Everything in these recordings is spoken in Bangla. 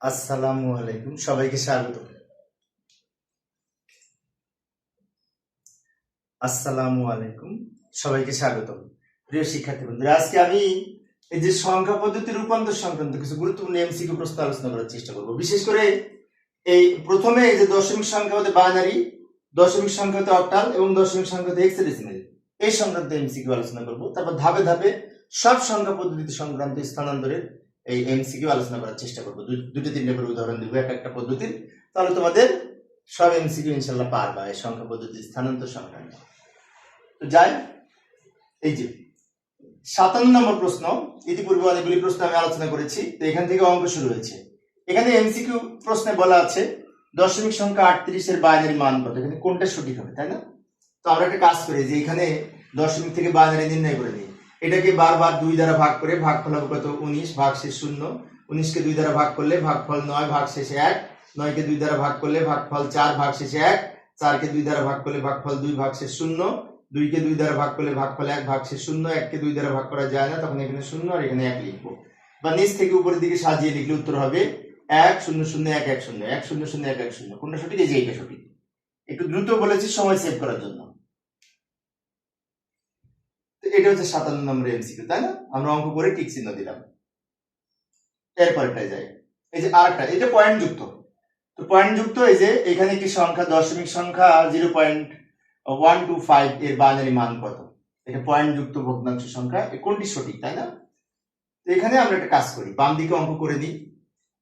আসসালামু আলাইকুম, সবাইকে স্বাগত। আসসালামু আলাইকুম, সবাইকে স্বাগত। প্রিয় শিক্ষার্থী বন্ধুরা, আজকে আমি এই যে সংখ্যা পদ্ধতি, রূপান্তর সংক্রান্ত কিছু গুরুত্বপূর্ণ এমসিকিউ প্রশ্ন আলোচনা করার চেষ্টা করব। বিশেষ করে এই প্রথমে এই যে দশমিক সংখ্যা হতে বাইনারি দশমিক সংখ্যা হতে অক্টাল এবং দশমিক সংখ্যা হতে হেক্সাডেসিমেল এই সংক্রান্ত এমসিকিউ আলোচনা করব। তারপর ধাপে ধাপে সব সংখ্যা পদ্ধতি সংক্রান্ত স্থানান্তরের এই এমসিকিউ আলোচনা করার চেষ্টা করব। দুটো তিনটে করে উদাহরণ দিব, এক একটা পদ্ধতির। তাহলে তোমাদের সব এমসিকিউ ইনশাল্লাহ পারবা এই সংখ্যা পদ্ধতি স্থানান্তর সংক্রান্ত তো যাই, এই যে, সাতান্ন নম্বর প্রশ্ন, ইতিপূর্বে অনেকগুলি প্রশ্ন আমি আলোচনা করেছি, তো এখান থেকে অঙ্ক শুরু হয়েছে। এখানে এমসিকিউ প্রশ্নে বলা আছে, দশমিক সংখ্যা আটত্রিশের বাইনারি মান কত? এখানে কোনটা সঠিক হবে, তাই না? তো আমরা একটা কাজ করি, যে এখানে দশমিক থেকে বাইনারি নির্ণয় করে নিই। এটাকে বারবার দুই দ্বারা ভাগ করে ভাগফল হবে কত? উনিশ, ভাগ শেষ শূন্য। উনিশকে দুই দ্বারা ভাগ করলে ভাগফল নয়, ভাগ শেষে এক। নয়কে দুই দ্বারা ভাগ করলে ভাগফল চার, ভাগ শেষে এক। চারকে দুই দ্বারা ভাগ করলে ভাগফল দুই, ভাগ শেষ শূন্য। দুইকে দুই দ্বারা ভাগ করলে ভাগফল এক, ভাগ শেষ শূন্য। এককে দুই দ্বারা ভাগ করা যায় না, তখন এখানে শূন্য আর এখানে এক লিখব। বা নিচ থেকে উপরের দিকে সাজিয়ে লিখলে উত্তর হবে এক শূন্য শূন্য, এক এক শূন্য এক শূন্য শূন্য, এক এক শূন্য। কোনটা সঠিক? এই যে এইটা সঠিক। একটু দ্রুত বলেছি, সময় সেভ করার জন্য। এটা হচ্ছে সাতান্ন নম্বর এমসিকিউ তাই না? আমরা অঙ্ক করে টিক চিহ্ন দিলাম। এরপরটায় যাই। এই যে আরেকটা এটা পয়েন্ট যুক্ত। তো পয়েন্ট যুক্ত, এই যে এখানে একটি সংখ্যা, দশমিক সংখ্যা zero point one two five এর বাইনারি মান কত? এটা পয়েন্ট যুক্ত ভগ্নাংশ সংখ্যা কোনটি সঠিক, তাই না? এখানে আমরা একটা কাজ করি, বাম দিকে অঙ্ক করে দিই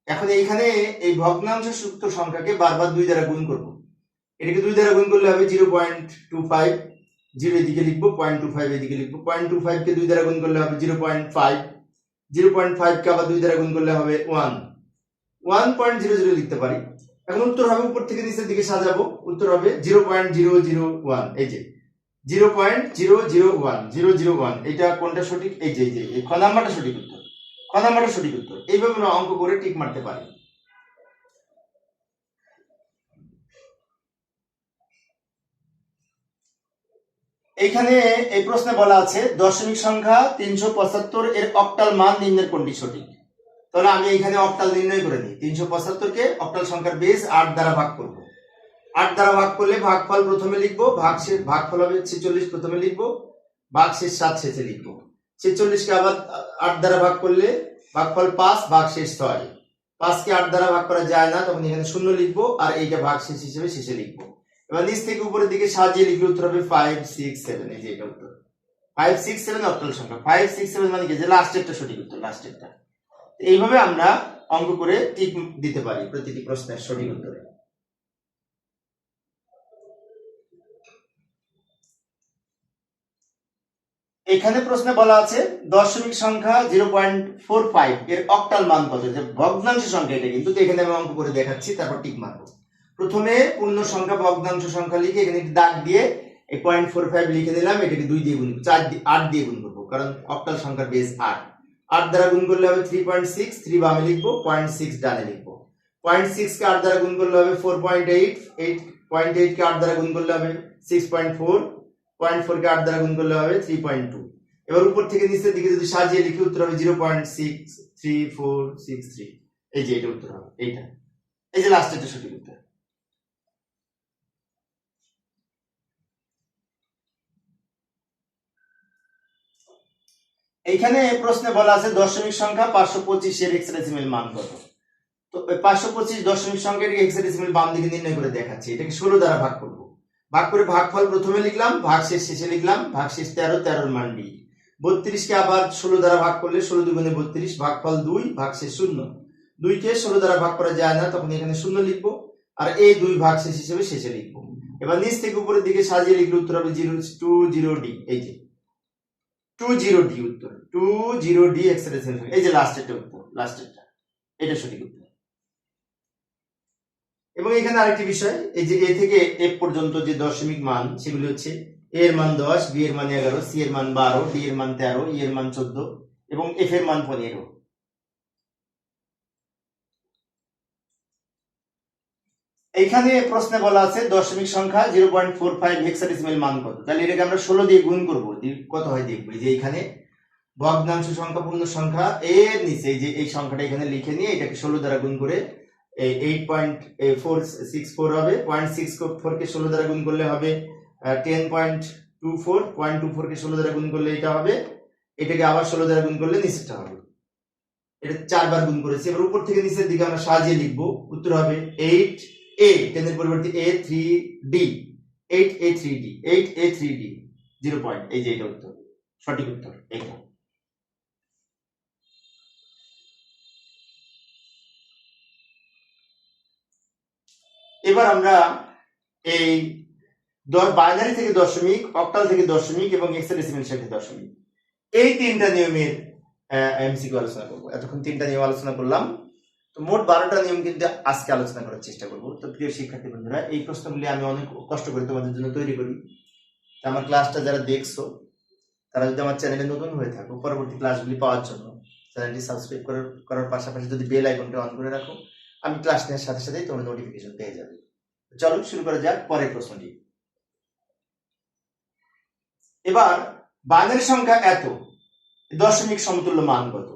এখন এইখানে এই ভগ্নাংশ যুক্ত সংখ্যাকে বারবার দুই দ্বারা গুণ করব। এটাকে দুই দ্বারা গুণ করলে হবে zero point two five zero এদিকে লিখব পয়েন্ট টু ফাইভ এদিকে লিখব। পয়েন্ট টু ফাইভ কে দুই দ্বারা গুণ করলে হবে zero point five zero point five কে আবার দুই দ্বারা গুণ করলে হবে one one point zero zero লিখতে পারি। এখন উত্তর হবে উপর থেকে নিচের দিকে সাজাবো। উত্তর হবে zero point zero zero one এই যে zero point zero zero one zero zero one এটা কোনটা সঠিক? এই যে এই যে, এই খ নাম্বারটা সঠিক উত্তর। খ নাম্বারটা সঠিক উত্তর। এইভাবে আমরা অঙ্ক করে টিক মারতে পারি। এইখানে এই প্রশ্নে বলা আছে, দশমিক সংখ্যা তিনশো পঁচাত্তর এর অক্টাল মান নির্ণয়ের কোনটি সঠিক? তাহলে আমি এখানে অক্টাল নির্ণয় করে নিই তিনশো পঁচাত্তরকে অক্টাল সংখ্যার বেস আট দ্বারা ভাগ করব। আট দ্বারা ভাগ করলে ভাগফল প্রথমে লিখব, ভাগ ভাগফল হবে ছেচল্লিশ প্রথমে লিখব, ভাগ শেষ সাত শেষে লিখব। ছেচল্লিশকে আবার আট দ্বারা ভাগ করলে ভাগফল পাঁচ, ভাগ শেষ ছয়। পাঁচকে আট দ্বারা ভাগ করা যায় না, তখন এখানে শূন্য লিখব আর এইটা ভাগ শেষ হিসেবে শেষে লিখব। এবার নিচ থেকে উপরের দিকে সাজিয়ে লিখলে উত্তর হবে ফাইভ সিক্স সেভেন এই যে এটা উত্তর। ফাইভ সিক্স সেভেন অক্টাল সংখ্যা। ফাইভ সিক্স সেভেন মানে কি? যে লাস্টেরটা সঠিক উত্তর লাস্টেরটা এইভাবে আমরা অঙ্ক করে টিক দিতে পারি প্রতিটি প্রশ্নের সঠিক উত্তরে। এখানে প্রশ্নে বলা আছে, দশমিক সংখ্যা জিরো পয়েন্ট ফোর ফাইভ এর অক্টাল মান কত? যে ভগ্নাংশ সংখ্যা এটা কিন্তু এখানে আমি অঙ্ক করে দেখাচ্ছি, তারপর টিক মারবো। প্রথমে পূর্ণ সংখ্যা ভগ্নাংশ সংখ্যা লিখে এখানে একটি দাগ দিয়ে এই পয়েন্ট ফোর ফাইভ লিখে দিলাম, এটাকে দুই দিয়ে গুণ চার দিয়ে, আট দিয়ে গুণ করব, কারণ অক্টাল সংখ্যার বেস আট। আট দ্বারা গুণ করলে হবে থ্রি পয়েন্ট সিক্স থ্রি বামে লিখব পয়েন্ট সিক্স ডানে লিখব। পয়েন্ট সিক্স কে আট দ্বারা গুণ করলে হবে four point eight eight point এইটকে আট দ্বারা গুণ করলে হবে সিক্স পয়েন্ট ফোর পয়েন্ট ফোরকে আট দ্বারা গুণ করলে হবে থ্রি পয়েন্ট টু এবার উপর থেকে নিচের দিকে যদি সাজিয়ে লিখি, উত্তর হবে zero point six three four six three এই যে এটা উত্তর হবে, এইটা। এই যে লাস্টের সঠিক উত্তর। এইখানে এই প্রশ্নে বলা আছে দশমিক সংখ্যা পাঁচশো পঁচিশের হেক্সাডেসিমেল মান কত? তো পাঁচশো পঁচিশ দশমিক সংখ্যাটিকে হেক্সাডেসিমেল বাম দিকে নির্ণয় করে দেখাচ্ছি। এটাকে ষোলো দ্বারা ভাগ করব। ভাগ করে ভাগফল প্রথমে লিখলাম ভাগ শেষ শেষে লিখলাম ভাগ শেষ তেরো, তেরোর মান ডি বত্রিশকে আবার ষোলো দ্বারা ভাগ করলে ষোলো দুগুণে বত্রিশ, ভাগফল দুই ভাগ শেষ শূন্য। দুইকে ষোলো দ্বারা ভাগ করা যায় না, তখন এখানে শূন্য লিখব, আর এই দুই ভাগ শেষ হিসেবে শেষে লিখব। এবার নিচ থেকে উপরের দিকে সাজিয়ে লিখলে উত্তর হবে জিরো টু জিরো ডি এই যে। টু জিরো ডি উত্তর টু জিরো ডি এক্সপ্রেশন এই যে লাস্টেরটা উত্তর লাস্টেরটা এটা সঠিক উত্তর। এবং এখানে আরেকটি বিষয়, এই যে এ থেকে এফ পর্যন্ত যে দশমিক মান, সেগুলি হচ্ছে এ এর মান দশ বি এর মান এগারো সি এর মান বারো ডি এর মান তেরো ই এর মান চোদ্দ, এবং এফ এর মান পনেরো। এইখানে প্রশ্নে বলা আছে দশমিক সংখ্যা zero point four five hexadecimal মান কত? তাহলে এটাকে আমরা ষোলো দিয়ে গুণ করব। কত হয় দেখব? যে এখানে ভগ্নাংশ সংখ্যা পূর্ণ সংখ্যা এর নিচে যে এই সংখ্যাটা এখানে লিখে নিয়ে এটাকে ষোলো দ্বারা গুণ করে eight point four six four হবে। পয়েন্ট সিক্স ফোর কে ষোলো দ্বারা গুণ করলে হবে ten point two four. Point two four কে ষোলো দ্বারা গুণ করলে এটা হবে। এটাকে আবার ষোলো দ্বারা গুণ করলে নিচেরটা হবে। এটা চারবার গুণ করেছি। এবার উপর থেকে নিচের দিকে আমরা সাজিয়ে লিখব। উত্তর হবে এইট এ টেনের পরিবর্তে A three D eight A three D point এই যে এটা উত্তর, সঠিক উত্তর, এইটা। এবার আমরা এই বাইনারি থেকে দশমিক অক্টাল থেকে দশমিক এবং এক্সেডেসিমেল সাথে দশমিক। এই তিনটা নিয়মের এমসিকিউ আলোচনা করব। এতক্ষণ তিনটা নিয়ম আলোচনা করলাম। তো মোট বারোটা নিয়ম কিন্তু আজকে আলোচনা করার চেষ্টা করব। তো প্রিয় শিক্ষার্থী বন্ধুরা, এই প্রশ্নগুলি আমি অনেক কষ্ট করে তোমাদের জন্য তৈরি করি। আমার ক্লাসটা যারা দেখছ, তারা যদি আমার চ্যানেলে নতুন হয়ে থাকো, পরবর্তী ক্লাসগুলি পাওয়ার জন্য চ্যানেলটি সাবস্ক্রাইব করার করার পাশাপাশি যদি বেল আইকনটা অন করে রাখো, আমি ক্লাস নেওয়ার সাথে সাথেই তোমার নোটিফিকেশন পেয়ে যাবে। চলো শুরু করা যাক পরের প্রশ্নটি। এবার বাইনারি সংখ্যা এত, দশমিক সমতুল্য মান কত?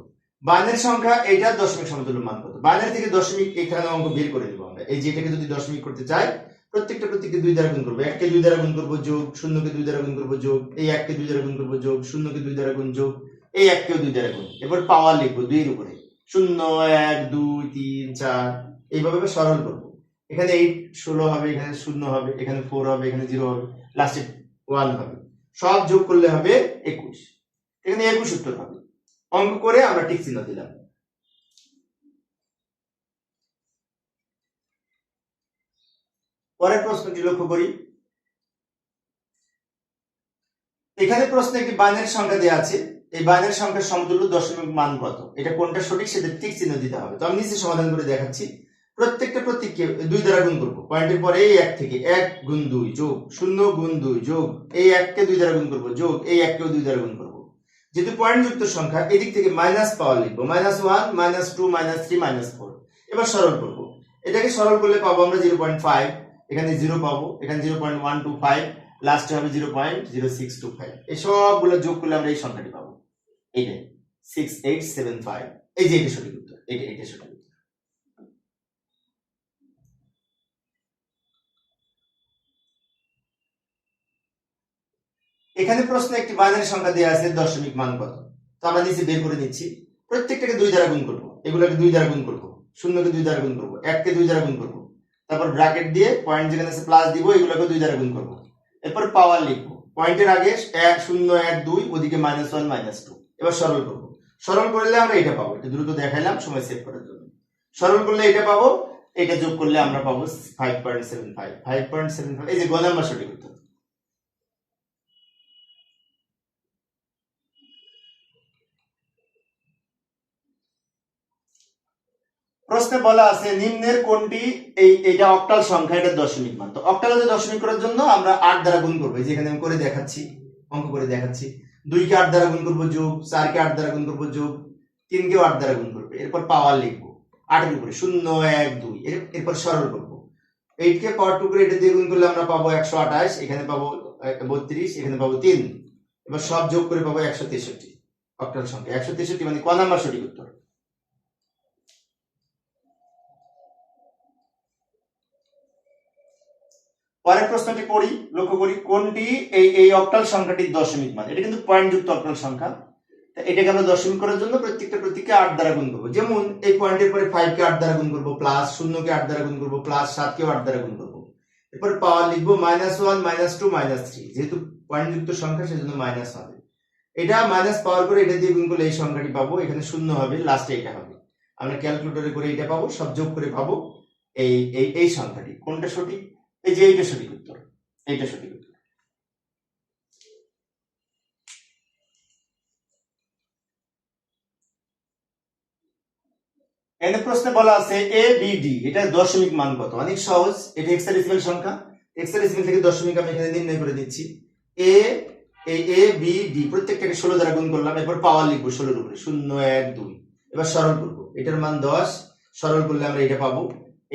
বাইনারি সংখ্যা এটা দশমিক সমতুল্য মান কত? বাইনারি থেকে দশমিক এখানে অঙ্ক বের করে দেবো আমরা। এই যেটাকে যদি দশমিক করতে চাই, প্রত্যেকটা প্রত্যেককে দুই দ্বারা গুণ করব। এককে দুই দ্বারা গুণ করব যোগ, শূন্যকে দুই দ্বারা গুণ করব যোগ, এই এককে দুই দ্বারা গুণ করব যোগ, শূন্যকে দুই দ্বারা গুণ যোগ, এই এককেও দুই দ্বারা গুণ। এবার পাওয়ার লিখব দুইয়ের উপরে। শূন্য, এক, দুই, তিন, চার, এইভাবে সরল করব। এখানে এইট ষোলো হবে, এখানে শূন্য হবে, এখানে ফোর হবে, এখানে জিরো হবে লাস্টে ওয়ান হবে। সব যোগ করলে হবে একুশ। এখানে একুশ উত্তর হবে। অঙ্ক করে আমরা টিক চিহ্ন দিলাম। পরের প্রশ্নটি লক্ষ্য করি। এখানে প্রশ্নে একটি বাইনারি সংখ্যা দেওয়া আছে। এই বাইনারি সংখ্যার সমতুল্য দশমিক মান কত? এটা কোনটা সঠিক সেটা টিক চিহ্ন দিতে হবে। তো আমি নিচে সমাধান করে দেখাচ্ছি। প্রত্যেকটা প্রতীককে দুই দ্বারা গুণ করব। পয়েন্টের পরে এই এক থেকে এক গুণ দুই যোগ শূন্য গুণ দুই যোগ এই এককে দুই দ্বারা গুণ করব। যোগ এই এককেও দুই দ্বারা গুণ করব। যেহেতু পয়েন্ট যুক্ত সংখ্যা, এদিক থেকে মাইনাস পাওয়ার লিখব। Minus one minus two minus three minus four এবার সরল করব। এটাকে সরল করলে পাবো আমরা জিরো পয়েন্ট ফাইভ এখানে জিরো পাবো। এখানে zero point one two five লাস্টে হবে zero point zero six two five এই সবগুলো যোগ করলে আমরা এই সংখ্যাটি পাবো। এইটাই সিক্স এইট সেভেন ফাইভ এই যে এটা সঠিক উত্তর। এটা এটা সঠিক উত্তর এখানে প্রশ্নে একটি বাইনারি সংখ্যা দেওয়া আছে দশমিক মান কত? তো আমরা নিচে বের করে নিচ্ছি। প্রত্যেকটাকে দুই দ্বারা গুণ করব। এগুলোকে দুই দ্বারা গুণ করব। শূন্যকে দুই দ্বারা গুণ করব। এককে দুই দ্বারা গুণ করব। তারপর ব্র্যাকেট দিয়ে পয়েন্ট যেখানে আছে প্লাস দিব, এগুলোকে দুই দ্বারা গুণ করব। এরপর পাওয়ার লিখব। পয়েন্টের আগে এক, শূন্য, এক, দুই, ওদিকে মাইনাস ওয়ান মাইনাস টু এবার সরল করব। সরল করলে আমরা এটা পাবো। এটা দ্রুত দেখাইলাম, সময় সেভ করার জন্য। সরল করলে এটা পাবো, এটা যোগ করলে আমরা পাবো five point seven five five point seven five এই যে গ নাম্বার সঠিক উত্তর। প্রশ্নে বলা আছে, নিম্নের কোনটি? এই, এটা অক্টাল সংখ্যা, এটা দশমিক মান। তো অক্টাল দশমিক করার জন্য আমরা আট দ্বারা গুণ করব। এই যে এখানে আমি করে দেখাচ্ছি, অঙ্ক করে দেখাচ্ছি। দুইকে আট দ্বারা গুণ করব যোগ, চারকে আট দ্বারা গুণ করব যোগ, তিনকেও আট দ্বারা গুণ করব। এরপর পাওয়ার লিখব। আটের উপরে, শূন্য, এক, দুই, এর- এরপর সরল করব। এইটকে পাওয়ার টু করে এটা দিয়ে গুণ করলে আমরা পাবো একশো আঠাশ, এখানে পাবো বত্রিশ, এখানে পাবো তিন। এবার সব যোগ করে পাবো একশো তেষট্টি, অক্টাল সংখ্যা। একশো তেষট্টি মানে ক নাম্বার সঠিক উত্তর? পরের প্রশ্নটি পড়ি, লক্ষ্য করি কোনটি এই এই অক্টাল সংখ্যাটি দশমিক মান? এটা কিন্তু পয়েন্ট যুক্ত অক্টাল সংখ্যা। এটাকে আমরা দশমিক করার জন্য প্রত্যেকটা প্রতীককে আট দ্বারা গুণ করব। যেমন এই পয়েন্টের পরে ফাইভ কে আট দ্বারা গুণ করব প্লাস শূন্যকে আট দ্বারা গুণ করব প্লাস সাতকেও আট দ্বারা গুণ করব। এরপর পাওয়ার লিখব minus one minus two minus three যেহেতু পয়েন্ট যুক্ত সংখ্যা, সেজন্য মাইনাস হবে। এটা মাইনাস পাওয়ার করে এটা দিয়ে গুণ করলে এই সংখ্যাটি পাবো। এখানে শূন্য হবে লাস্টে এটা হবে। আমরা ক্যালকুলেটরে করে এটা পাবো, সব যোগ করে পাবো এই এই এই সংখ্যাটি। কোনটা সঠিক? এই যে এইটা সঠিক উত্তর, এইটা সঠিক উত্তর। এনে প্রশ্নে বলা আছে এ বি ডি এটা দশমিক মান কত? অনেক সহজ, এটা এক্সাডেসিমাল সংখ্যা। এক্সাডেসিমাল থেকে দশমিক আমি এখানে নির্ণয় করে দিচ্ছি। এ এই এ বি ডি প্রত্যেকটাকে ষোলো দ্বারা গুণ করলাম, এরপর পাওয়ার লিখব ষোলোর উপরে, শূন্য, এক, দুই। এবার সরল করব। এটার মান দশ, সরল করলে আমরা এটা পাবো।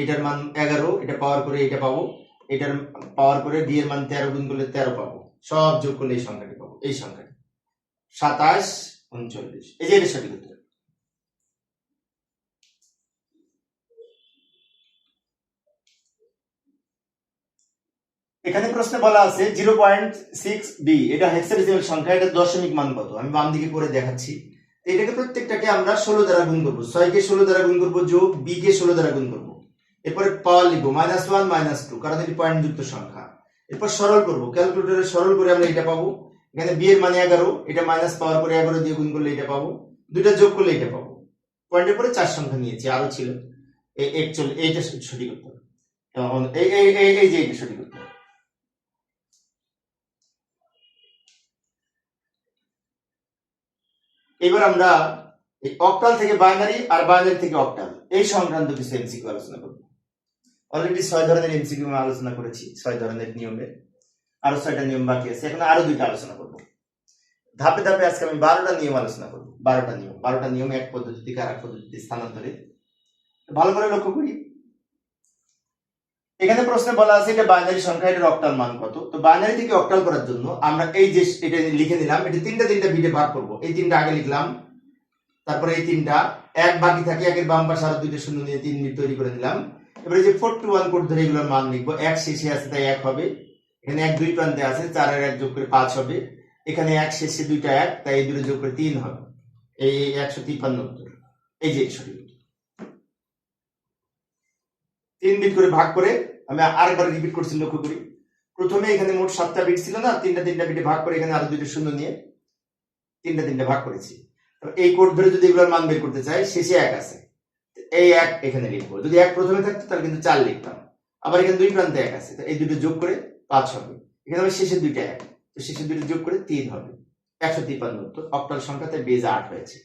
এটার মান এগারো, এটা পাওয়ার করে এটা পাবো। এটার পাওয়ার করে ডি এর মান তেরো গুণ করলে তেরো পাবো। সব যোগ করলে এই সংখ্যাটি পাবো। এই সংখ্যাটি। সাতাশ উনচল্লিশ। এই যে এটা সঠিক উত্তর। এখানে প্রশ্নে বলা আছে জিরো পয়েন্ট সিক্স বি এটা হেক্সাডেসিমাল সংখ্যা, এটা দশমিক মান কত? আমি বাম দিকে করে দেখাচ্ছি। এটাকে প্রত্যেকটাকে আমরা ষোলো দ্বারা গুণ করব। ছয় কে ষোলো দ্বারা গুণ করব যোগ বি কে ষোলো দ্বারা গুণ করব। এরপরে পাওয়ার লিখব মাইনাস ওয়ান মাইনাস টু কারণ এটি পয়েন্ট যুক্ত সংখ্যা। এরপর সরল করব ক্যালকুলেটরে সরল করে আমরা এটা পাবো। এখানে বি এর মানে এগারো, এটা মাইনাস পাওয়ার পরে এগারো দিয়ে গুণ করলে এটা পাবো। দুইটা যোগ করলে এটা পাবো। পয়েন্টের পরে চার সংখ্যা নিয়েছি, আরও ছিল। এইটা সঠিক উত্তর। এই এই এই এই যে এইটা সঠিক উত্তর। এবার আমরা অক্টাল থেকে বাইনারি আর বাইনারি থেকে অক্টাল এই সংক্রান্ত এমসিকিউ আলোচনা করব। অলরেডি ছয় ধরনের এমসিকিউ আলোচনা করেছি, ছয় ধরনের নিয়মে। আরও ছয়টা নিয়ম বাকি আছে, এখন আরও দুইটা আলোচনা করব। ধাপে ধাপে আজকে আমি বারোটা নিয়ম আলোচনা করব, বারোটা নিয়ম। বারোটা নিয়ম এক পদ্ধতি থেকে আর এক পদ্ধতিতে স্থানান্তরে। ভালো করে লক্ষ্য করি। এখানে প্রশ্নে বলা আছে এটা বাইনারি সংখ্যা, এটার অক্টাল মান কত? তো বাইনারি থেকে অক্টাল করার জন্য আমরা এই যে এটা লিখে নিলাম, এটা তিনটা তিনটা বিটে ভাগ করব। এই তিনটা আগে লিখলাম, তারপরে এই তিনটা এক বাকি থাকে, একের বাম পাশে আরও দুইটা শূন্য নিয়ে তিন বিট তৈরি করে নিলাম। এবারে যে ফোর টু ওয়ান কোড ধরে এগুলোর মান লিখব, এক শেষে আছে তাই এক হবে, এখানে এক দুই প্রান্তে আছে চারের এক যোগ করে পাঁচ হবে, এখানে এক শেষে দুইটা এক, তাই এই দুটো যোগ করে তিন হবে, এই একশো তিপ্পান্ন উত্তর, এই যে উত্তর তিন বিট করে ভাগ করে আমি আরেকবার রিপিট করছি, লক্ষ্য করি, প্রথমে এখানে মোট সাতটা বিট ছিল না, তিনটা তিনটা বিটে ভাগ করে এখানে আরও দুইটা শূন্য নিয়ে তিনটা তিনটা ভাগ করেছি। এই কোড ধরে যদি এগুলোর মান বের করতে চাই, শেষে এক আছে। এই এক এখানে লিখব। যদি এক প্রথমে থাকতো, তাহলে কিন্তু চার লিখতাম। আবার এখানে দুই প্রান্তে এক আছে এই দুটো যোগ করে পাঁচ হবে। এখানে আবার শেষের দুইটা এক, তো শেষের দুটো যোগ করে তিন হবে। একশো তিপ্পান্ন তো অক্টাল সংখ্যাতে বেজ আট হয়েছে।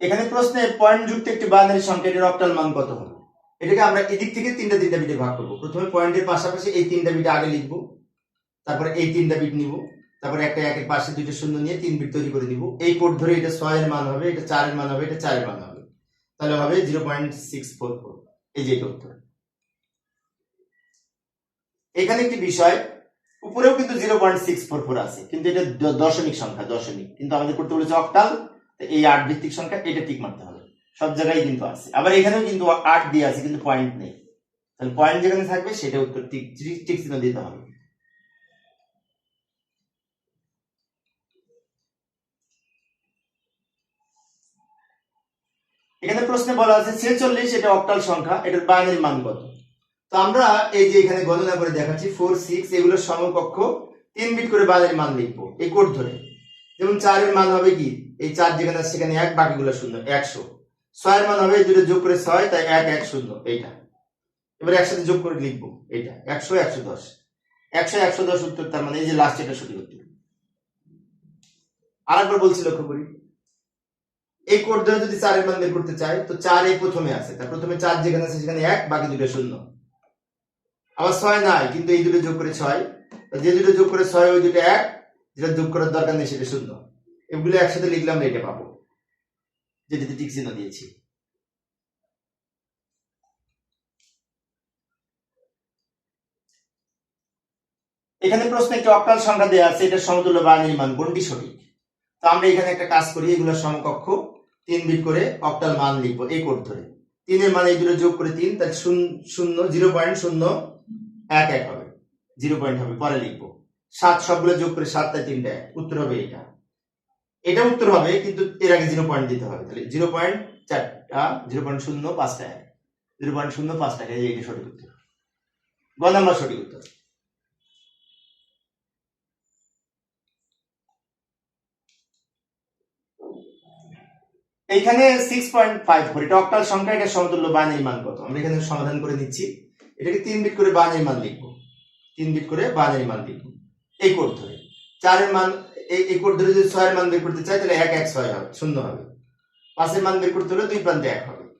এখানে প্রশ্নে পয়েন্ট যুক্ত একটি বাইনারি সংখ্যা এর অক্টাল মান কত হবে এটাকে আমরা এদিক থেকে তিনটা তিনটা বিটে ভাগ করব। প্রথমে পয়েন্টের পাশাপাশি এই তিনটা বিট আগে লিখব, তারপরে এই তিনটা বিট নিব, তারপরে একটা একের পাশে দুইটা শূন্য নিয়ে তিন বিট তৈরি করে দিব এই কোড ধরে এটা ছয়ের মান হবে, এটা চারের মান হবে, এটা চারের মান হবে। তাহলে হবে zero point six four four এই যে এটা উত্তর। এখানে একটি বিষয়, উপরেও কিন্তু zero point six four four আছে, কিন্তু এটা দশমিক সংখ্যা, দশমিক। কিন্তু আমাদের করতে বলেছে অক্টাল এই আট ভিত্তিক সংখ্যা, এটা ঠিক মারতে হবে। সব জায়গায় কিন্তু আছে। আবার এখানেও কিন্তু আট দিয়ে আছে, কিন্তু পয়েন্ট নেই। তাহলে পয়েন্ট যেখানে থাকবে, সেটা উত্তর ঠিক চিহ্ন দিতে হবে। এখানে প্রশ্নে বলা আছে, ছেচল্লিশ, এটা অক্টাল সংখ্যা, এটার বাইনারি মান কত? তো আমরা এই যে এখানে গণনা করে দেখাচ্ছি ফোর সিক্স এগুলোর সমকক্ষ, তিন বিট করে বাইনারি মান লিখব, এই কোড ধরে। যেমন চারের মান হবে কি? এই চার যেখানে সেখানে এক, বাকিগুলো শূন্য, একশো। ছয়ের মান হবে দুটো যোগ করে ছয়, তাই এক এক, শূন্য, এইটা। এবার একসাথে যোগ করে লিখব, এইটা। একশো একশো দশ। একশো একশো দশ উত্তর, তার মানে এই যে লাস্ট এটা সঠিক উত্তর। আরেকবার বলছি লক্ষ্য করি। এই কোড যদি চারের মান বের করতে চাই তো চার এই প্রথমে আছে। তা প্রথমে চার যেখানে আছে, সেখানে এক, বাকি দুটো শূন্য। আবার ছয় নাই, কিন্তু এই দুটো যোগ করে ছয়। যে দুটো যোগ করে ছয়, ওই দুটো এক। যেটা যোগ করার দরকার নেই, সেটা শূন্য। এগুলো একসাথে লিখলাম এটা পাবো। যেটাতে টিক চিহ্ন দিয়েছি। এখানে প্রশ্ন একটি অক্টাল সংখ্যা দেওয়া আছে, এটা সমতুল্য বাইনারি মান কোনটি সঠিক? তো আমরা এখানে একটা কাজ করি, এগুলো সমকক্ষ, তিন বিট করে অক্টাল মান লিখব, এই কোড ধরে। তিনের মানে এই দুটো যোগ করে তিন, তাহলে শূন্য, জিরো পয়েন্ট শূন্য, এক এক হবে। জিরো পয়েন্ট হবে, পরে লিখব। সাত, সবগুলো যোগ করে সাত, তাই তিনটা, এক, উত্তর হবে এটা। এটা উত্তর হবে, কিন্তু এর আগে জিরো পয়েন্ট দিতে হবে। তাহলে জিরো পয়েন্ট চারটা জিরো পয়েন্ট শূন্য, পাঁচটা এক। জিরো পয়েন্ট শূন্য, পাঁচটা এক এটা সঠিক উত্তর। গ নাম্বার সঠিক উত্তর। এইখানে সিক্স পয়েন্ট ফাইভ ফোর এটা অক্টাল সংখ্যা, এটা সমতুল্য বাইনারি মান কত? আমরা এখানে সমাধান করে নিচ্ছি। এটাকে তিন বিট করে বাইনারি মান লিখব। তিন বিট করে বাইনারি মান লিখব। এই কোড ধরে। চারের মান এই এই ধরে যদি ছয়ের মান বের করতে চাই, তাহলে এক এক, ছয় হবে, শূন্য হবে। পাঁচের মান বের করতে হলে দুই প্রান্তে এক হবে।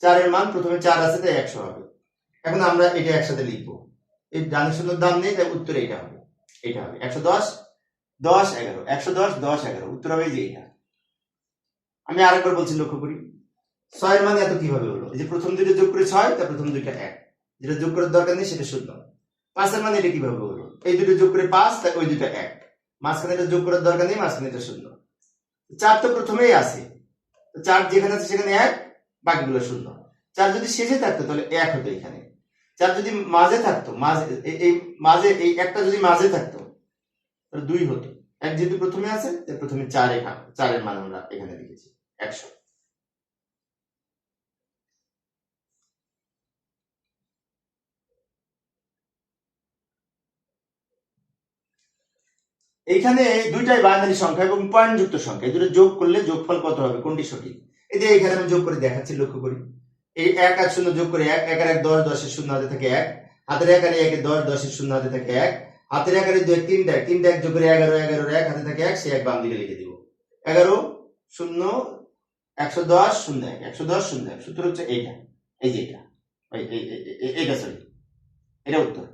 চারের মান প্রথমে চার আছে, তাই একশো হবে। এখন আমরা এটা একসাথে লিখব। এই ডানের শূন্য দাম নেই, তাই উত্তর এইটা হবে, এটা হবে। একশো দশ দশ, এগারো। একশো দশ দশ, এগারো। উত্তর হবে যে এটা। আমি আরেকবার বলছি, লক্ষ্য করি। ছয়ের মানে এত কীভাবে হলো? যে প্রথম দুইটা যোগ করে ছয় তার প্রথম দুইটা এক। যেটা যোগ করার দরকার নেই, সেটা শূন্য। পাঁচের মানে এটা কীভাবে হলো? এই দুটো যোগ করে পাঁচ, তাই ওই দুটো এক। মাঝখানে এটা যোগ করার দরকার নেই, মাঝখানে এটা শূন্য। চার তো প্রথমেই আছে। চার যেখানে আছে সেখানে এক, বাকিগুলো শূন্য। চার যদি শেষে থাকতো তাহলে এক হতো এখানে। চার যদি মাঝে থাকতো, মাঝে, এই- মাঝে, এই একটা যদি মাঝে থাকতো, তাহলে দুই হতো। এক যেহেতু প্রথমে আছে প্রথমে চার এখানে চারের মান আমরা এখানে লিখেছি, একশো। এইখানে দুইটাই বাইনারি সংখ্যা এবং পয়েন্ট যুক্ত সংখ্যা। এই দুটো যোগ করলে যোগফল কত হবে? কোনটি সঠিক? এই যে এখানে আমি যোগ করে দেখাচ্ছি লক্ষ্য করি। এই এক আর শূন্য যোগ করে এক এক আর এক দশ দশের শূন্য হাতে থাকে এক। হাতের এক আর একে দশ দশের শূন্য হাতে থাকে এক। হাতের এক আর দুই তিনটা এক, তিনটা এক যোগ করে এগারো এগারো এক হাতে থাকে এক সে এক বাম দিকে লিখে দিব। এগারো শূন্য একশো দশ শূন্য এক একশো দশ শূন্য এক। সূত্র হচ্ছে এইটা। এই যে এটা এই- এই- এই- এই- এইটা সরি এটা উত্তর।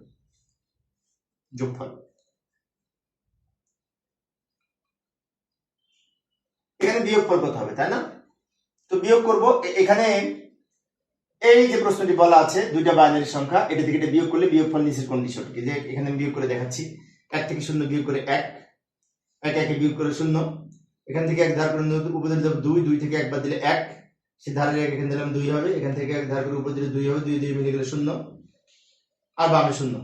যোগফল। এখানে বিয়োগফল কত হবে, তাই না? তো বিয়োগ করব এখানে এই যে প্রশ্নটি বলা আছে, দুইটা বাইনারি সংখ্যা, এটা থেকে এটা বিয়োগ করলে বিয়োগফল নিচের কোনটি সঠিক যে এখানে বিয়োগ করে দেখাচ্ছি, এক থেকে শূন্য বিয়োগ করে এক এক একে বিয়োগ করে শূন্য, এখান থেকে এক ধার করে উপরে দিলে দুই দুই থেকে একবার দিলে এক, সে ধারের এক এখানে দিলাম দুই হবে, এখান থেকে এক ধার করে উপরে দিলে দুই হবে, দুই দুই মিলে গেলে শূন্য, আর বামে শূন্য।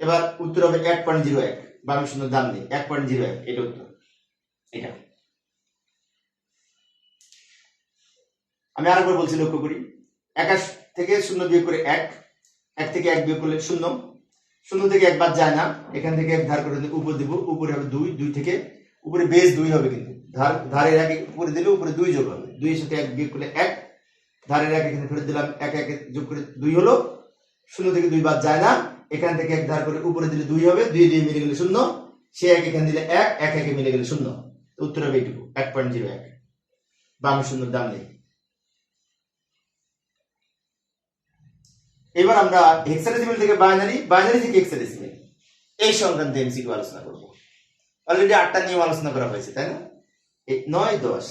এবার উত্তর হবে এক পয়েন্ট জিরো এক, বামে শূন্য দাম নেই, এক পয়েন্ট জিরো এক, এটা উত্তর। এটা। আমি আরেকবার বলছি লক্ষ্য করি। একাশ থেকে শূন্য বিয়োগ করে এক এক থেকে এক বিয়োগ করলে শূন্য। শূন্য থেকে একবার যায় না। এখান থেকে এক ধার করে উপর দিব, উপরে হবে দুই দুই থেকে উপরে বেস দুই হবে কিন্তু। ধার, ধারের এক উপরে দিলে উপরে দুই যোগ হবে। দুইয়ের সাথে এক বিয়োগ করলে এক, ধারের এক এখানে ফেরত দিলাম, এক এক যোগ করে দুই হলো। শূন্য থেকে দুই বাদ যায় না। এখান থেকে এক ধার করে উপরে দিলে দুই হবে, দুই দিয়ে মিলে গেলে শূন্য। সে এক এখানে দিলে এক এক একে মিলে গেলে শূন্য। উত্তর হবে এইটুকু, এক পয়েন্ট জিরো এক। বামে শূন্যর দাম নেই। এবার আমরা হেক্সাডেসিমেল থেকে বাইনারি বাইনারি থেকে হেক্সাডেসিমেল এই সংক্রান্ত এমসিকিউ আলোচনা করব। অলরেডি আটটা নিয়ম আলোচনা করা হয়েছে, তাই না? নয়, দশ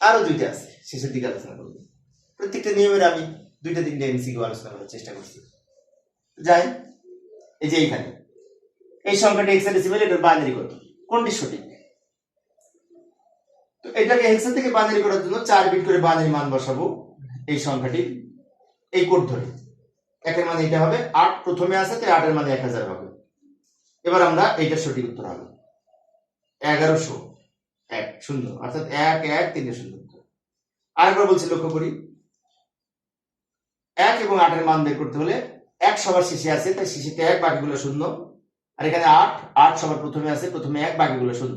আরও দুইটা আছে, শেষের দিকে আলোচনা করব। প্রত্যেকটা নিয়মের আমি দুইটা, তিনটা এমসিকিউ আলোচনা করার চেষ্টা করছি। যাই, এই যে এইখানে। এই সংখ্যাটা হেক্সাডেসিমেল এটার বাইনারি কত? কোনটি সঠিক? তো এটাকে হেক্সা থেকে বাইনারি করার জন্য চার বিট করে বাইনারি মান বসাবো, এই সংখ্যাটি এই কোড ধরে। একের মানে এটা হবে আট, প্রথমে আছে তাই আটের মানে এক হাজার হবে। এবার আমরা এইটার সঠিক উত্তর হবে এগারোশো এক শূন্য অর্থাৎ এক এক, তিনটে শূন্য আরেকবার বলছি, লক্ষ্য করি। এক এবং আটের মান বের করতে হলে এক সবার শেষে আছে, তাই শেষেতে এক, বাকিগুলো শূন্য। আর এখানে আট আট সবার প্রথমে আছে, প্রথমে এক, বাকিগুলো শূন্য।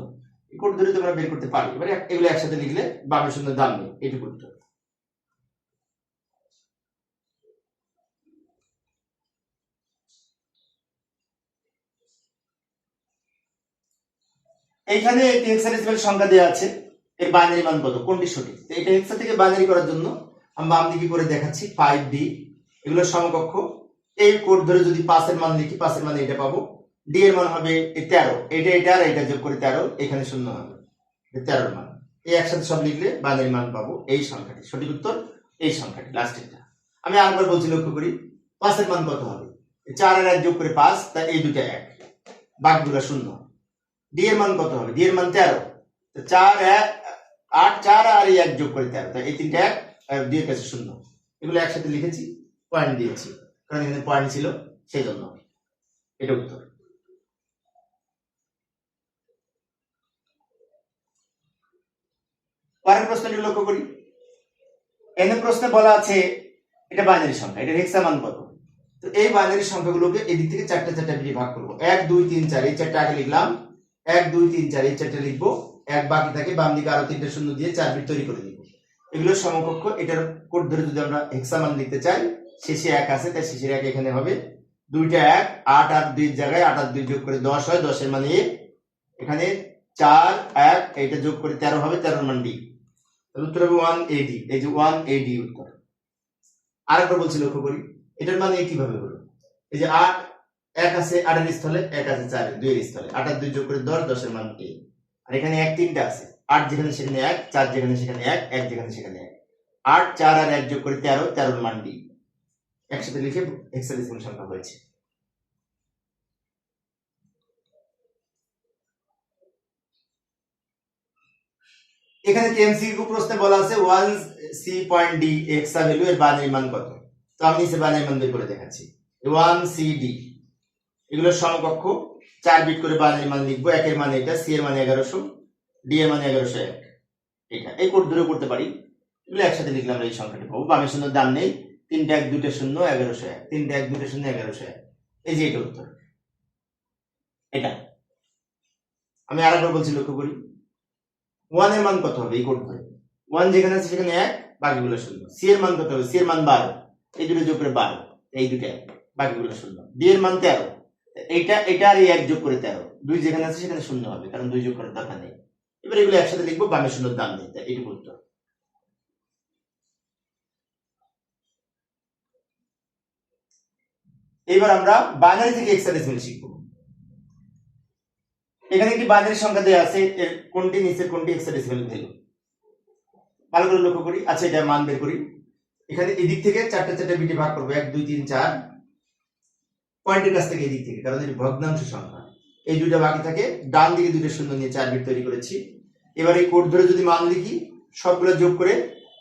কোড ধরে তোমরা বের করতে পারি। এবার এগুলো একসাথে লিখলে বামে শূন্য দাম নেই। এইটুকু উত্তর এইখানে একটি সংখ্যা দেওয়া আছে, এর বাইনারি মান কত? কোনটি সঠিক? তো এটা হেক্সা থেকে বাইনারি করার জন্য আমি বাম করে দেখাচ্ছি ফাইভ ডি এগুলো সমকক্ষ। এই কোড ধরে যদি পাঁচের মান লিখি পাঁচের মানে এটা পাবো। ডি এর মান হবে তেরো। এটা এটা আর এটা যোগ করে তেরো, এখানে শূন্য হবে। তেরোর মান। এই একসাথে সব লিখলে বাইনারি মান পাবো এই সংখ্যাটি। সঠিক উত্তর, এই সংখ্যাটি লাস্টেরটা আমি আরেকবার বলছি, লক্ষ্য করি পাঁচের মান কত হবে? চার আর এক যোগ করে পাঁচ তাই এই দুটা এক। বাকিগুলো শূন্য। এর মান কত হবে? এর মান তেরো। চার, এক, আট, চার আর এক যোগ করে তেরো। তাই এই তিনটা এক আর দুই এর কাছে শূন্য। এগুলো একসাথে লিখেছি পয়েন্ট দিয়েছি। কারণ এখানে পয়েন্ট ছিল সেই জন্য এটা উত্তর। পরের প্রশ্নটি লক্ষ্য করি। এনে প্রশ্নে বলা আছে, এটা বাইনারি সংখ্যা এটা হেক্সা মান কত? তো এই বাইনারি সংখ্যাগুলোকে এদিক থেকে চারটে চারটে ভাগ করব। এক, দুই, তিন, চার, এই চারটে আগে লিখলাম। এক, দুই, তিন, চার, এই চারটে লিখব। এক বাকি থাকে, বাম দিকে আরও তিনটে শূন্য দিয়ে চার বিট তৈরি করে দিব এগুলো সমকক্ষ, এটার কোড ধরে যদি আমরা হেক্সামান লিখতে চাই, শেষে এক আছে, তাই শেষের এক এখানে হবে। দুইটা এক, আট আর দুই জায়গায় আট আর দুই যোগ করে দশ হয়, দশের মানে এ। এখানে চার, এক এটা যোগ করে তেরো হবে, তেরোর মান ডি উত্তর হবে ওয়ান এডি এই যে ওয়ান এ এডি উত্তর। আরেকবার বলছি লক্ষ্য করি, এটার মানে কীভাবে হলো? এই যে আট এক আছে আটের স্থলে, এক আছে চারের, দুইয়ের স্থলে। আট আর দুই যোগ করে দশ, দশের মান এ আর এখানে এক, তিনটা আছে। আট যেখানে সেখানে এক, চার যেখানে সেখানে এক এক যেখানে সেখানে এক। আট, চার আর এক যোগ করে তেরো, তেরোর মান ডি একসাথে লিখে হেক্সাডেসিমাল সংখ্যা হয়েছে। এখানে এমসিকিউ প্রশ্নে বলা আছে one C point D hexa value এর বাইনারি মান কত? তো আমি নিচে বাইনারি মান বের করে দেখাচ্ছি। ওয়ান সি ডি এগুলোর সমকক্ষ। চার বিট করে বাইনারি মান লিখব, একের মানে এটা, সি এর মানে এগারোশো, ডি এর মানে এগারোশো এক। এটা, এই কোড ধরে করতে পারি। এগুলো একসাথে লিখলাম এই সংখ্যাটি পাবো। বামের শূন্য দাম নেই। তিনটা এক, দুইটা শূন্য, এগারোশো এক। তিনটা এক, দুইটা শূন্য, এগারোশো এক। এই যে এটা উত্তর। এটা। আমি আর একবার বলছি, লক্ষ্য করি। ওয়ানের মান কত হবে? এই কোড ধরে। ওয়ান যেখানে আছে সেখানে এক, বাকিগুলো শূন্য। সি এর মান কত হবে? সি এর মান বারো। এই দুটো যোগ করে বারো। এই দুটো এক, বাকিগুলো শূন্য। ডি এর মান তেরো। এইটা এটা আর এই এক যোগ করে তেরো। দুই যেখানে আছে সেখানে শূন্য হবে, কারণ দুই যোগ করার দরকার নেই। এবার এগুলো একসাথে লিখব, বামে দাম উত্তর। এবার আমরা বাইনারি থেকে এক্সাডেসিমাল শিখব। এখানে একটি বাইনারি সংখ্যা দেওয়া আছে কোনটি নিচের কোনটি এক্সাডেসিমাল ভ্যালু। ভালো করে লক্ষ্য করি। আচ্ছা এটা মান বের করি। এখানে এদিক থেকে চারটে চারটে বিটে ভাগ করব, এক, দুই, তিন, চার। পয়েন্টের কাছ থেকে এদিক থেকে, কারণ এটি ভগ্নাংশ সংখ্যা। এই দুইটা বাকি থাকে, ডান দিকে দুইটা শূন্য নিয়ে চার বিট তৈরি করেছি। এবার এই কোড ধরে যদি মান লিখি, সবগুলো যোগ করে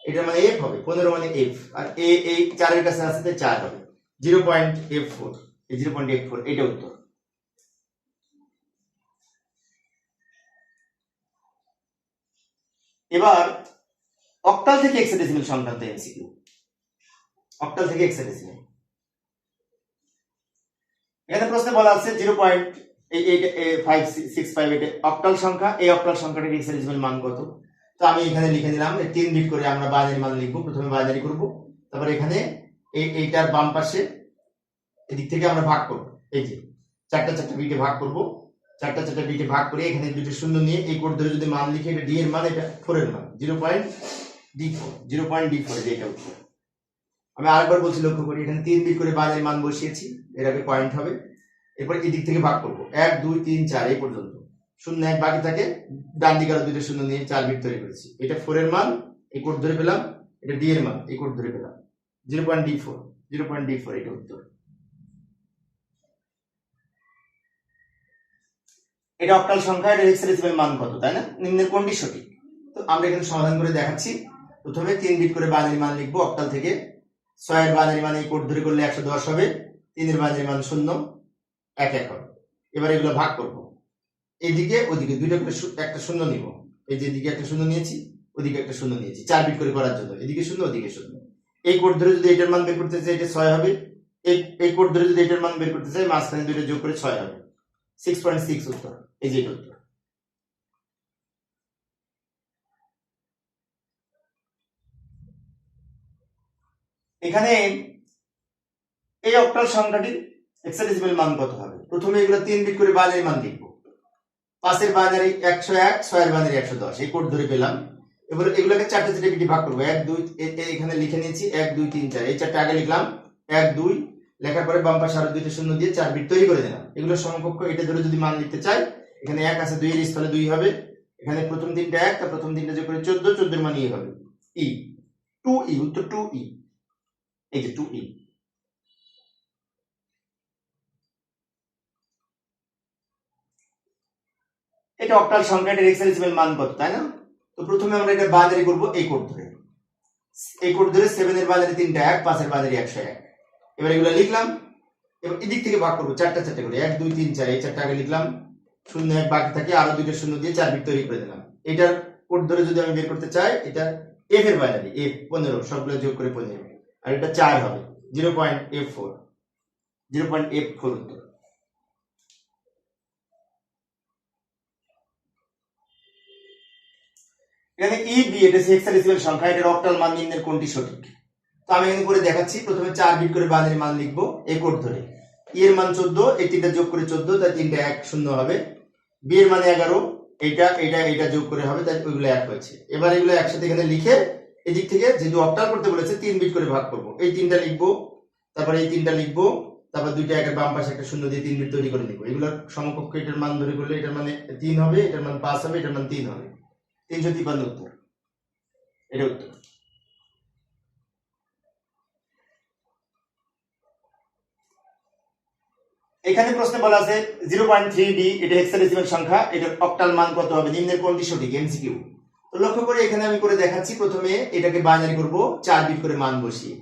এটা মানে এফ হবে, পনেরো মানে এফ আর এ এই চারের কাছে আসতে চার হবে। জিরো পয়েন্ট এফ ফোর এই জিরো পয়েন্ট এফ ফোর এটা উত্তর। এবার অক্টাল থেকে এক্সাডেসিমাল সংক্রান্ত এমসিকিউ অক্টাল থেকে এক্সাডেসিমাল এখানে প্রশ্নে বলা আছে zero point eight five six five eight octal সংখ্যা। এই অক্টাল সংখ্যাটির এক্সাডেসিমাল মান কত? তো আমি এখানে লিখে দিলাম তিন বিট করে আমরা বাইনারি মান লিখব, প্রথমে বাইনারি করব, তারপর এখানে এই, এইটার বাম পাশে এদিক থেকে আমরা ভাগ করব, এই যে চারটা চারটা বিটে ভাগ করব, চারটা চারটা বিটে ভাগ করে এখানে দুটো শূন্য নিয়ে এই কোড ধরে যদি মান লিখে, এটা ডি এর মান, এটা ফোর এর মান zero point D four zero point D four এটা উত্তর। আমি আরেকবার বলছি লক্ষ্য করি, এখানে তিন বিট করে বাইনারি মান বসিয়েছি, এর আগে পয়েন্ট হবে। এরপর এদিক থেকে ভাগ করব। এক, দুই, তিন, চার, এই পর্যন্ত। শূন্য এক বাকি থাকে, ডান দিকে আরও দুইটা শূন্য নিয়ে চার বিট তৈরি করেছি। এটা ফোর এর মান, এই কোড ধরে পেলাম, এটা ডি এর মান, এই কোড ধরে পেলাম। Zero point D four zero point D four এটা উত্তর। এটা অক্টাল সংখ্যা, এটা হেক্সাডেসিমাল মান কত, তাই না? নিম্নের কোনটি সঠিক। তো আমরা এখানে সমাধান করে দেখাচ্ছি। প্রথমে তিন বিট করে বাইনারি মান লিখব অক্টাল থেকে। ছয়ের বাইনারি মান এই কোড ধরে করলে একশো দশ হবে, তিনের বাইনারি মান শূন্য, এক এক হবে। এবার এগুলো ভাগ করব। এদিকে ওদিকে দুইটা করে একটা শূন্য নিব। এই যে এদিকে একটা শূন্য নিয়েছি, ওদিকে একটা শূন্য নিয়েছি। চার বিট করে করার জন্য। এদিকে শূন্য, ওদিকে শূন্য। এই কোট ধরে যদি এটার মান বের করতে চাই, এটা ছয় হবে। এই এই কোড ধরে যদি এটার মান বের করতে চাই, মাঝখানে দুইটা যোগ করে ছয় হবে। সিক্স পয়েন্ট সিক্স উত্তর। এই যে উত্তর। এখানে এই অক্টাল সংখ্যাটির হেক্সাডেসিমাল মান কত হবে? প্রথমে এগুলো তিন বিট করে বাইনারি মান লিখব পাঁচের বাইনারি একশো এক, ছয়ের বাজারে একশো দশ, এই কোড ধরে পেলাম। এবার এগুলোকে চারটে চারটে বিটি ভাগ করব। এক, দুই এখানে লিখে নিয়েছি এক, দুই, তিন, চার। এই চারটে আগে লিখলাম। এক, দুই, লেখার পরে বাম পাশে দুইটা শূন্য দিয়ে চার বিট তৈরি করে দিলাম। এগুলো সমকক্ষ, এটা ধরে যদি মান লিখতে চাই, এখানে এক আছে দুই স্থলে দুই হবে। এখানে প্রথম তিনটা এক তার প্রথম তিনটা যে করে চোদ্দ, চোদ্দের মান ই হবে। ই টু ই উত্তর টু ই এই যে টু ই এটা অক্টাল সংখ্যাটির হেক্সাডেসিমাল মান কত, তাই না? তো প্রথমে আমরা এটা বাইনারি করব এই কোড ধরে। এই কোড ধরে সেভেন এর বাইনারি তিনটা এক, পাঁচের বাইনারি একশো এক। এবার এগুলো লিখলাম। এবার এদিক থেকে ভাগ করব, চারটা চারটা করে। এক, দুই, তিন, চার, এই চারটা আগে লিখলাম। শূন্য এক বাকি থাকে আরও দুইটা শূন্য দিয়ে চার বিট তৈরি করে দিলাম। এটার কোড ধরে যদি আমি বের করতে চাই, এটা এফ এর বাইনারি এফ পনেরো, সবগুলো যোগ করে পনেরো। আর এটা চার হবে। Zero point F four. Zero point F four উত্তর। এখানে ই বি এটা হেক্সাডেসিমাল সংখ্যা, এটার অক্টাল মান নিম্নের কোনটি সঠিক? তো আমি এখানে করে দেখাচ্ছি, প্রথমে চার বিট করে বাইনারি মান লিখব এই কোড ধরে। ই এর মান চোদ্দ এই তিনটা যোগ করে চোদ্দ, তাই তিনটা এক শূন্য হবে। বি এর মানে এগারো এটা এটা এটা যোগ করে হবে, তাই ওইগুলো এক হয়েছে। এবার এগুলো একসাথে এখানে লিখে এদিক থেকে যেহেতু অক্টাল করতে বলেছে, তিন বিট করে ভাগ করব। এই তিনটা লিখব, তারপরে এই তিনটা লিখব, তারপর দুইটা একের বাম পাশে একটা শূন্য দিয়ে তিন বিট তৈরি করে নিবো। এগুলোর সমকক্ষ এটার মান ধরে করলে এটার মানে তিন হবে, এটার মান পাঁচ হবে, এটার মান তিন হবে। তিনশো তিপ্পান্ন উত্তর। এটা উত্তর। এখানে প্রশ্নে বলা আছে জিরো পয়েন্ট থ্রি ডি এটা হেক্সাডেসিমাল সংখ্যা, এটার অক্টাল মান কত হবে? নিম্নের কোনটি সঠিক এমসিকিউ লক্ষ্য করে এখানে আমি করে দেখাচ্ছি প্রথমে এটাকে বাইনারি করব, চার বিট করে মান বসিয়ে।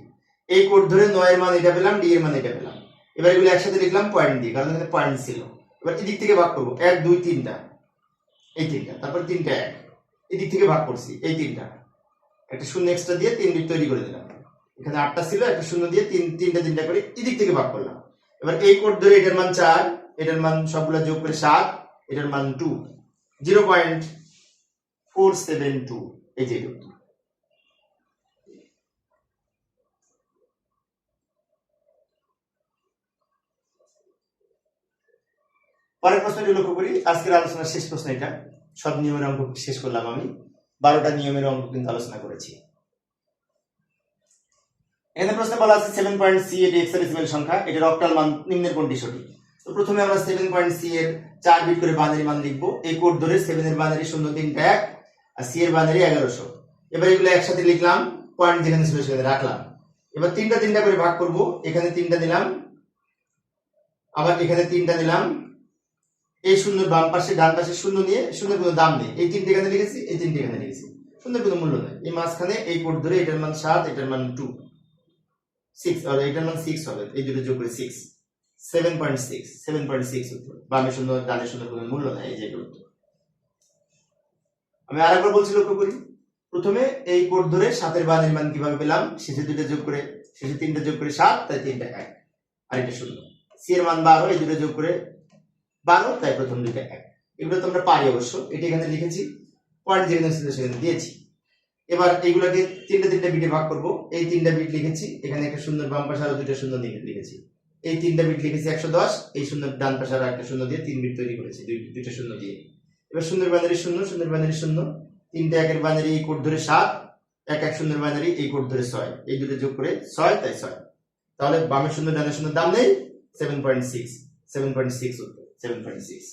এই কোড ধরে নয়ের মান এটা পেলাম ডি এর মান এটা পেলাম। এবার এগুলো একসাথে লিখলাম পয়েন্ট দিয়ে, কারণ এখানে পয়েন্ট ছিল। এবার এদিক থেকে ভাগ করব, এক, দুই, তিনটা। এই তিনটা, তারপর তিনটা এক। এদিক থেকে ভাগ করছি, এই তিনটা। একটা শূন্য এক্সট্রা দিয়ে তিন বিট তৈরি করে দিলাম। এখানে আটটা ছিল, একটা শূন্য দিয়ে তিন, তিনটা তিনটা করে এদিক থেকে ভাগ করলাম। এবার এই কোড ধরে এটার মান চার, এটার মান সবগুলো যোগ করে সাত, এটার মান two zero point four seven two, এই যে এটা উত্তর। পরের প্রশ্নটি লক্ষ্য করি, আজকের আলোচনার শেষ প্রশ্ন এটা। সব নিয়মের অঙ্ক শেষ করলাম আমি। বারোটা নিয়মের অঙ্ক কিন্তু আলোচনা করেছি। এখানে প্রশ্ন বলা আছে সেভেন পয়েন্ট সি এর এক্সাডেসিমাল সংখ্যা। এটার অক্টাল মান নিম্নের কোনটি সঠিক? তো প্রথমে আমরা সেভেন পয়েন্ট সি এর চার বিট করে বানারি মান লিখব। এই কোড ধরে সেভেন এর বানারি শূন্য তিনটা এক আর সি এর বানারি এগারোশো। এবার এগুলো একসাথে লিখলাম পয়েন্ট যেখানে ছিল সেখানে রাখলাম। এবার তিনটা তিনটা করে ভাগ করব, এখানে তিনটা দিলাম, আবার এখানে তিনটা দিলাম। এই শূন্য বাম পাশে, ডান পাশে শূন্য নিয়ে শূন্যের কোনো দাম নেই। এই তিনটে এখানে লিখেছি, এই তিনটে এখানে লিখেছি। শূন্যের কোনো মূল্য নেই। এই মাঝখানে, এই কোড ধরে এটার মান সাত, এটার মান টু সিক্স আর এটার মান সিক্স হবে। এই দুটো যোগ করে six seven point six seven point six বামে শূন্য, ডানে শূন্য কোনো মূল্য নেই, এই যে উত্তর আমি আরেকবার বলছি লক্ষ্য করি। প্রথমে এই কোড ধরে সাতের বানের মান কীভাবে পেলাম? শেষে দুটো যোগ করে, শেষে তিনটা যোগ করে সাত, তাই তিনটা এক। আর এটা শূন্য। সি এর মান বারো এই দুটো যোগ করে বারো, তাই প্রথম দুইটা এক। এগুলো তো আমরা পারি অবশ্য। এটা এখানে লিখেছি। পয়েন্ট সেখানে দিয়েছি। এবার এইগুলোকে তিনটা তিনটা বিটে ভাগ করব। এই তিনটা বিট লিখেছি। এখানে একটা সুন্দর বাম পাশে আরও দুইটা দিয়ে লিখেছি। এই তিনটা বিট লিখেছি একশো দশ। এই শূন্য ডান পাশে আরও একটা শূন্য দিয়ে তিন বিট তৈরি করেছি। দুই দুইটা শূন্য দিয়ে। এবার সুন্দর বাইনারি শূন্য, সুন্দর বাইনারি শূন্য। তিনটে একের বাইনারি এই কোড ধরে সাত, এক এক সুন্দর বাইনারি এই কোড ধরে ছয়। এই দুটো যোগ করে ছয়, তাই ছয়। তাহলে বামের শূন্য, ডানের শূন্য দাম নেই seven point six seven point six উত্তর সেভেন পয়েন্ট সিক্স